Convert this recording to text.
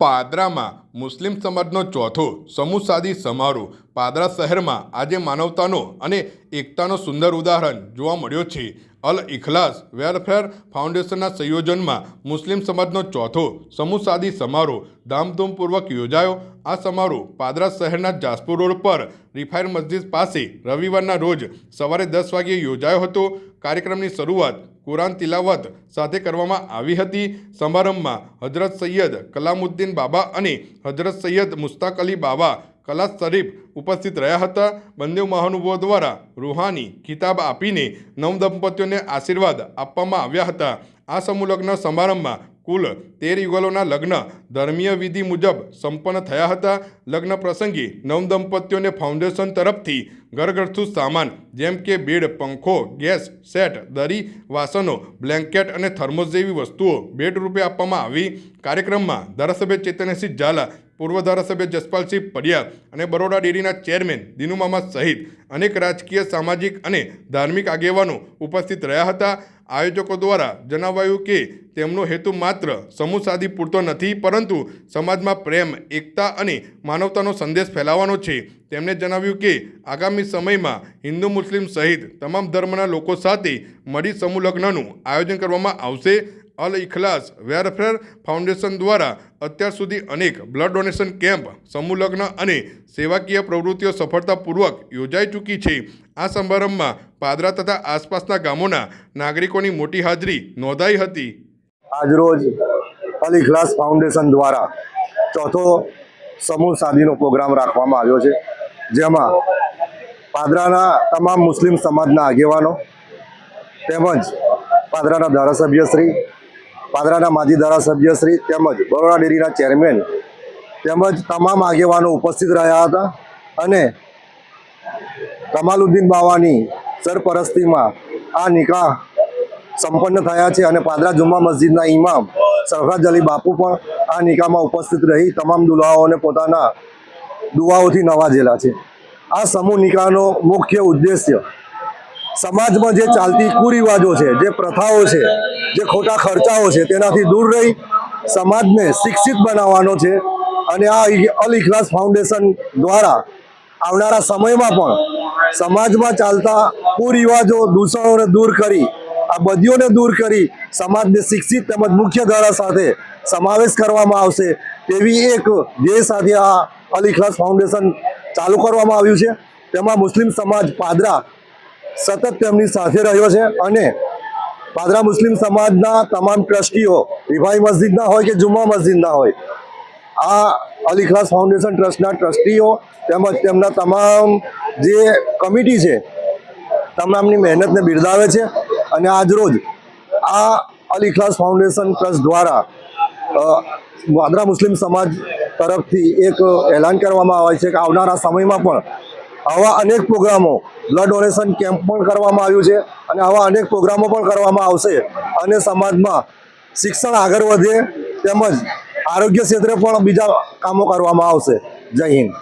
પાદરામાં મુસ્લિમ સમાજનો ચોથો સમૂહ સાદી સમારોહ પાદરા શહેરમાં આજે માનવતાનો અને એકતાનો સુંદર ઉદાહરણ જોવા મળ્યો છે. અલ ઇખલાસ વેલફેર ફાઉન્ડેશનના સંયોજનમાં મુસ્લિમ સમાજનો ચોથો સમૂહ સાદી સમારોહ ધામધૂમપૂર્વક યોજાયો. આ સમારોહ પાદરા શહેરના જાસપુર રોડ પર રિફાઇન મસ્જિદ પાસે રવિવારના રોજ સવારે દસ વાગ્યે યોજાયો હતો. કાર્યક્રમની શરૂઆત કુરાન તિલાવત સાથે કરવામાં આવી હતી. સમારંભમાં હજરત સૈયદ કલામુદ્દીન બાબા અને હજરત સૈયદ મુસ્તાક અલી બાબા કલા શરીફ ઉપસ્થિત રહ્યા હતા. બંને મહાનુભાવો દ્વારા રૂહાની ખિતાબ આપીને નવ દંપતીઓને આશીર્વાદ આપવામાં આવ્યા હતા. આ સમુલગ્ન સમારંભમાં કુલ તેર યુગલોના લગ્ન ધર્મીય વિધિ મુજબ સંપન્ન થયા હતા. લગ્ન પ્રસંગે નવ દંપતીઓને ફાઉન્ડેશન તરફથી ઘરગથ્થુ સામાન જેમ કે બેડ, પંખો, ગેસ, સેટ, દરી, વાસણો, બ્લેન્કેટ અને થર્મોસ જેવી વસ્તુઓ ભેટ રૂપે આપવામાં આવી. કાર્યક્રમમાં ધારાસભ્ય ચેતનસિંહ ઝાલા, પૂર્વ ધારાસભ્ય જસપાલસિંહ પડિયા અને બરોડા ડેરીના ચેરમેન દિનુમામા સહિત અનેક રાજકીય, સામાજિક અને ધાર્મિક આગેવાનો ઉપસ્થિત રહ્યા હતા. આયોજકો દ્વારા જણાવાયું કે તેમનો હેતુ માત્ર સમૂહ સાદી પૂરતો નથી, પરંતુ સમાજમાં પ્રેમ, એકતા અને માનવતાનો સંદેશ ફેલાવવાનો છે. તેમણે જણાવ્યું કે આગામી સમયમાં હિન્દુ, મુસ્લિમ સહિત તમામ ધર્મના લોકો સાથે મળી સમૂહ લગ્નનું આયોજન કરવામાં આવશે. અલ ઇખલાસ વેલફેર ફાઉન્ડેશન દ્વારા અત્યાર સુધી અનેક બ્લડ ડોનેશન કેમ્પ સમૂહલગ્ન અને સેવાકીય પ્રવૃત્તિઓ સફળતાપૂર્વક યોજાઈ ચૂકી છે. આ સમારંભમાં પાદરા તથા આસપાસના ગામોના નાગરિકોની મોટી હાજરી નોંધાઈ હતી. આજરોજ અલ ઇખલાસ ફાઉન્ડેશન દ્વારા ચોથો સમૂહ શાદીનો પ્રોગ્રામ રાખવામાં આવ્યો છે. જેમાં પાદરાના તમામ મુસ્લિમ સમાજના આગેવાનો તેમજ પાદરાના ધારાસભ્યશ્રી પાદરાના માજી ધારાસભ્યશ્રી તેમજ બરોડા ડેરીના ચેરમેન તેમજ તમામ આગેવાનો ઉપસ્થિત રહ્યા હતા અને કમાલુદ્દીન બાવાની સરપરસ્તીમાં આ નિકાહ સંપન્ન થયા છે અને પાદરા જુમ્મા મસ્જિદના ઇમામ સરફરાજ અલી બાપુ પણ આ નિકાહમાં ઉપસ્થિત રહી તમામ દુલાઓને પોતાના દુવાઓથી નવાજેલા છે. આ સમૂહ નિકાહનો મુખ્ય ઉદ્દેશ્ય સમાજમાં જે ચાલતી કુરિવાજો છે, જે પ્રથાઓ છે, જે ખોટા ખર્ચાઓ છે, તેનાથી દૂર રહી સમાજને શિક્ષિત બનાવવાનો છે અને આ અલ ઇખલાસ ફાઉન્ડેશન દ્વારા આવનારા સમયમાં પણ સમાજમાં ચાલતા કુરિવાજો દૂષણોને દૂર કરી, આ બદીઓને દૂર કરી સમાજને શિક્ષિત તેમજ મુખ્ય ધારા સાથે સમાવેશ કરવામાં આવશે તેવી એક ધ્યેય સાથે આ અલ ઇખલાસ ફાઉન્ડેશન ચાલુ કરવામાં આવ્યું છે. તેમાં મુસ્લિમ સમાજ પાદરા સતત તેમની સાથે રહ્યો છે અને પાદરા મુસ્લિમ સમાજના તમામ ટ્રસ્ટીઓ વિભાઈ મસ્જિદના હોય કે જુમ્મા મસ્જિદના હોય, આ અલ ઇખલાસ ફાઉન્ડેશન ટ્રસ્ટના ટ્રસ્ટીઓ તેમજ તેમના તમામ જે કમિટી છે તમામની મહેનતને બિરદાવે છે અને આજરોજ આ અલીખલાસ ફાઉન્ડેશન ટ્રસ્ટ દ્વારા વાદરા મુસ્લિમ સમાજ તરફથી એક એલાન કરવામાં આવે છે કે આવનારા સમયમાં પણ આવા અનેક પ્રોગ્રામો બ્લડ ડોનેશન કેમ્પ પણ કરવામાં આવ્યું છે અને આવા અનેક પ્રોગ્રામો પણ કરવામાં આવશે અને સમાજમાં શિક્ષણ આગળ વધે તેમજ આરોગ્ય ક્ષેત્રે પણ બીજા કામો કરવામાં આવશે. જય હિન્દ.